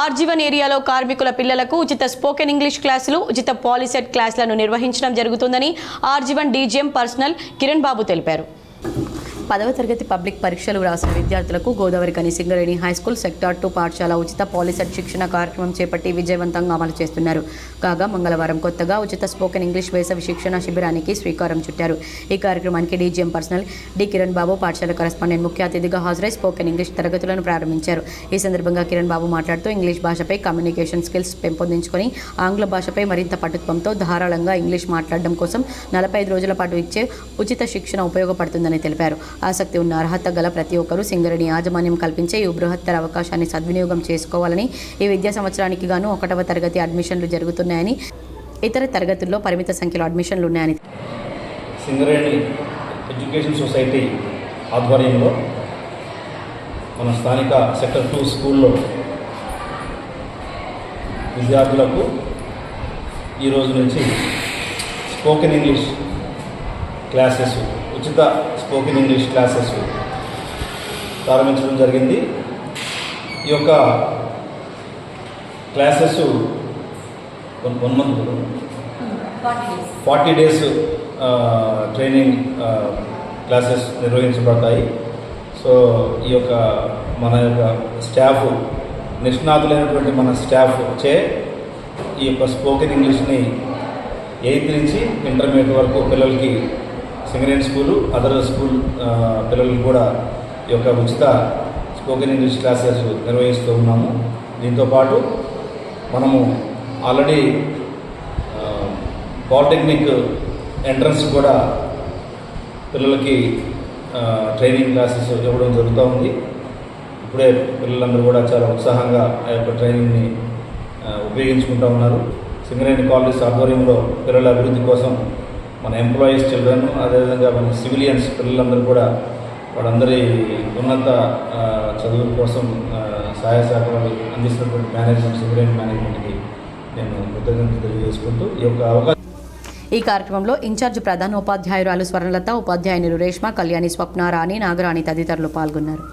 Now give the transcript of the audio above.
RG one ఏరియాలో కార్మికుల పిల్లలకు ఉచిత స్పోకెన్ ఇంగ్లీష్ క్లాసులు ఉచిత పాలిసెట్ క్లాసులను నిర్వహించడం జరుగుతుందని RG one DGM personnel Kiran Babu తెలిపారు. పదవ తరగతి పబ్లిక్ పరీక్షలు రాసిన విద్యార్థులకు గోదావరి కని సింగరేణి హైస్కూల్ సెక్టార్ టూ పాఠశాల ఉచిత పాలిసెట్ శిక్షణ కార్యక్రమం చేపట్టి విజయవంతంగా అమలు చేస్తున్నారు. కాగా మంగళవారం కొత్తగా ఉచిత స్పోకెన్ ఇంగ్లీష్ వేసవి శిక్షణ శిబిరానికి శ్రీకారం చుట్టారు. ఈ కార్యక్రమానికి DGM personnel D Kiran Babu పాఠశాల కరస్పాండెంట్ ముఖ్య అతిథిగా హాజరై స్పోకెన్ ఇంగ్లీష్ తరగతులను ప్రారంభించారు. ఈ సందర్భంగా కిరణ్ బాబు మాట్లాడుతూ ఇంగ్లీష్ భాషపై కమ్యూనికేషన్ స్కిల్స్ పెంపొందించుకొని ఆంగ్ల భాషపై మరింత పటుత్వంతో ధారాళంగా ఇంగ్లీష్ మాట్లాడడం కోసం నలభై ఐదు రోజుల పాటు ఇచ్చే ఉచిత శిక్షణ ఉపయోగపడుతుందని తెలిపారు. ఆసక్తి ఉన్న అర్హత గల ప్రతి ఒక్కరూ సింగరేణి యాజమాన్యం కల్పించే ఈ బృహత్తర అవకాశాన్ని సద్వినియోగం చేసుకోవాలని ఈ విద్యా సంవత్సరానికి గాను ఒకటవ తరగతి అడ్మిషన్లు జరుగుతున్నాయని ఇతర తరగతుల్లో పరిమిత సంఖ్యలో అడ్మిషన్లు ఉన్నాయని. సింగరేణి ఎడ్యుకేషన్ సొసైటీ ఆధ్వర్యంలో మన స్థానిక సెక్టర్ టూ స్కూల్లో విద్యార్థులకు ఈరోజు నుంచి స్పోకెన్ ఇంగ్లీష్ క్లాసెస్ ఉచిత స్పోకెన్ ఇంగ్లీష్ క్లాసెస్ ప్రారంభించడం జరిగింది. ఈ యొక్క classes one one month forty days. Training classes నిర్వహించబడతాయి. సో ఈ యొక్క మన యొక్క స్టాఫ్ నిష్ణాతులైనటువంటి మన స్టాఫ్ చే ఈ యొక్క స్పోకెన్ ఇంగ్లీష్ని ఎయిత్ నుంచి ఇంటర్మీడియట్ వరకు పిల్లలకి సింగరేణి స్కూలు అదర్ స్కూల్ పిల్లలు కూడా ఈ యొక్క ఉచిత స్పోకెన్ ఇంగ్లీష్ క్లాసెస్ నిర్వహిస్తూ ఉన్నాము. దీంతోపాటు మనము ఆల్రెడీ పాలిటెక్నిక్ ఎంట్రన్స్ కూడా పిల్లలకి ట్రైనింగ్ క్లాసెస్ ఇవ్వడం జరుగుతూ ఉంది. ఇప్పుడే పిల్లలందరూ కూడా చాలా ఉత్సాహంగా ఆ యొక్క ట్రైనింగ్ని ఉపయోగించుకుంటూ ఉన్నారు. సింగరేణి కాలేజ్ ఆధ్వర్యంలో పిల్లల అభివృద్ధి కోసం మన ఎంప్లాయీస్ చిల్డ్రన్ అదేవిధంగా మన సివిలియన్స్ పిల్లలందరూ కూడా వాళ్ళందరి ఉన్నత చదువుల కోసం సహాయ సహకారాలు అందిస్తున్నటువంటి మేనేజ్మెంట్ సివిలియన్ మేనేజ్మెంట్కి నేను కృతజ్ఞతలు తెలియజేసుకుంటూ ఈ యొక్క అవకాశం ఈ కార్యక్రమంలో ఇన్ఛార్జ్ ప్రధాన ఉపాధ్యాయురాలు స్వర్ణలత ఉపాధ్యాయునులు రేష్మ కళ్యాణి స్వప్న రాణి నాగరాణి తదితరులు పాల్గొన్నారు.